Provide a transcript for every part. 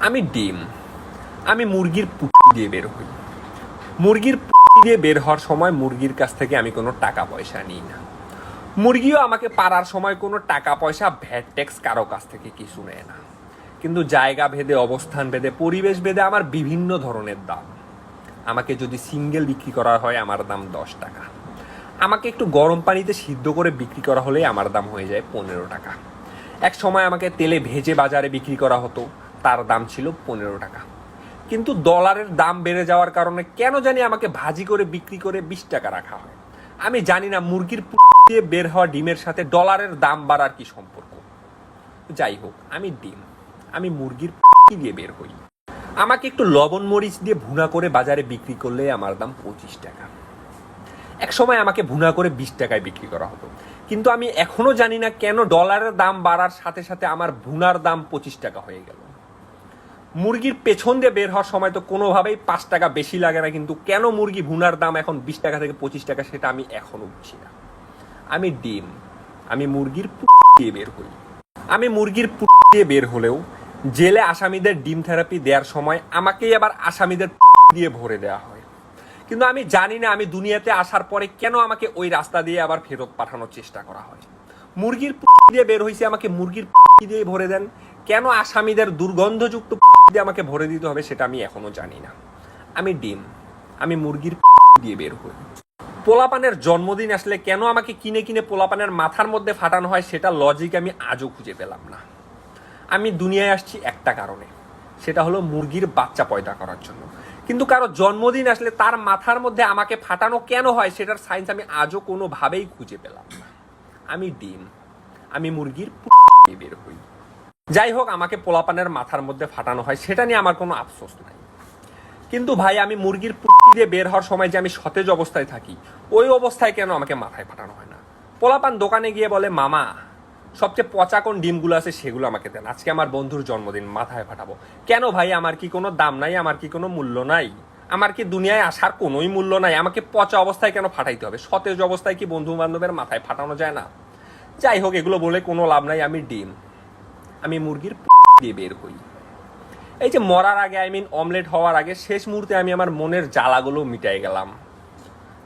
আমি ডিম। আমি মুরগির পুটি দিয়ে বের হই। মুরগির পুটি দিয়ে বের হওয়ার সময় মুরগির কাছ থেকে আমি কোনো টাকা পয়সা নিই না। মুরগিও আমাকে পারার সময় কোনো টাকা পয়সা, ভ্যাট, ট্যাক্স কারও কাছ থেকে কিছু নেয় না। কিন্তু জায়গা ভেদে, অবস্থান ভেদে, পরিবেশ ভেদে আমার বিভিন্ন ধরনের দাম। আমাকে যদি সিঙ্গেল বিক্রি করা হয়, আমার দাম দশ টাকা। আমাকে একটু গরম পানিতে সিদ্ধ করে বিক্রি করা হলেই আমার দাম হয়ে যায় পনেরো টাকা। এক সময় আমাকে তেলে ভেজে বাজারে বিক্রি করা হতো। তার দাম ছিল পনেরো টাকা। কিন্তু ডলারের দাম বেড়ে যাওয়ার কারণে কেন জানি আমাকে ভাজি করে বিক্রি করে বিশ টাকা রাখা হয়। আমি জানি না মুরগির দিয়ে বের হওয়া ডিমের সাথে ডলারের দাম বাড়ার কি সম্পর্ক। যাই হোক, আমি ডিম। আমি মুরগির দিয়ে বের হই। আমাকে একটু লবণ মরিচ দিয়ে ভুনা করে বাজারে বিক্রি করলে আমার দাম পঁচিশ টাকা। এক সময় আমাকে ভুনা করে বিশ টাকায় বিক্রি করা হতো। কিন্তু আমি এখনও জানি না কেন ডলারের দাম বাড়ার সাথে সাথে আমার ভুনার দাম পঁচিশ টাকা হয়ে গেল। মুরগির পেছন দিয়ে বের হওয়ার সময় তো কোনোভাবেই পাঁচ টাকা বেশি লাগে না, কিন্তু কেন মুরগি ভুনার দাম এখন বিশ টাকা থেকে পঁচিশ টাকা সেটা আমি এখনও বুঝছি না। আমি ডিম, আমি মুরগির দিয়ে বের হই। আমি মুরগির দিয়ে বের হলেও জেলে আসামিদের ডিম থেরাপি দেওয়ার সময় আমাকেই আবার আসামিদের দিয়ে ভরে দেওয়া হয়। কিন্তু আমি জানি না, আমি দুনিয়াতে আসার পরে কেন আমাকে ওই রাস্তা দিয়ে আবার ফেরত পাঠানোর চেষ্টা করা হয়। মুরগির দিয়ে বের হয়েছে আমাকে মুরগির দিয়ে ভরে দেন। কেন আসামিদের দুর্গন্ধযুক্ত দিয়ে আমাকে ভরে দিতে হবে সেটা আমি এখনও জানি না। আমি ডিম, আমি মুরগির দিয়ে বের হই। পোলাপানের জন্মদিন আসলে কেন আমাকে কিনে কিনে পোলাপানের মাথার মধ্যে ফাটানো হয় সেটা লজিক আমি আজও খুঁজে পেলাম না। আমি দুনিয়ায় আসছি একটা কারণে, সেটা হলো মুরগির বাচ্চা পয়দা করার জন্য। কিন্তু কারও জন্মদিন আসলে তার মাথার মধ্যে আমাকে ফাটানো কেন হয় সেটার সায়েন্স আমি আজও কোনোভাবেই খুঁজে পেলাম না। আমি ডিম, আমি মুরগির বের হই। যাই হোক আমাকে পোলাপানের মাথার মধ্যে ফাটানো হয়, সেটা নিয়ে আমার কোনো আফসোস নাই। কিন্তু ভাই, আমি মুরগির পুটি দিয়ে বের হওয়ার সময় যে আমি সতেজ অবস্থায় থাকি, ওই অবস্থায় কেন আমাকে মাথায় ফাটানো হয় না? পোলাপান দোকানে গিয়ে বলে, মামা, সবচেয়ে পচা কোন ডিমগুলো আছে সেগুলো আমাকে দেন, আজকে আমার বন্ধুর জন্মদিন, মাথায় ফাটাবো। কেন ভাই, আমার কি কোনো দাম নাই, আমার কি কোনো মূল্য নাই? আমার কি দুনিয়ায় আসার কোনোই মূল্য নাই? আমাকে পচা অবস্থায় কেন ফাটাইতে হবে? সতেজ অবস্থায় কি বন্ধু বান্ধবের মাথায় ফাটানো যায় না? যাই হোক এগুলো বলে কোনো লাভ নাই, আমি ডিম। আমি মুরগির দিয়ে বের হই। এই যে মরার আগে আই মিন অমলেট হওয়ার আগে, শেষ মুহূর্তে আমি আমার মনের জ্বালাগুলো মিটাই গেলাম।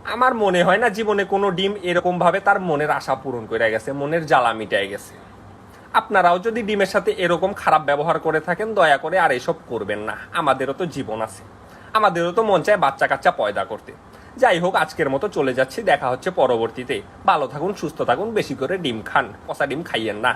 আমার মনে হয় না জীবনে কোনো ডিম এরকম ভাবে তার মনের আশা পূরণ করে গেছে, মনের জ্বালা মিটাই গেছে। আপনারাও যদি ডিমের সাথে এরকম খারাপ ব্যবহার করে থাকেন, দয়া করে আর এসব করবেন না। আমাদেরও তো জীবন আছে। আমাদেরও তো মন চায় বাচ্চা কাচ্চা পয়দা করতে। যাই হোক, আজকের মতো চলে যাচ্ছি। দেখা হচ্ছে পরবর্তীতে। ভালো থাকুন, সুস্থ থাকুন, বেশি করে ডিম খান। পচা ডিম খাইয়েন না।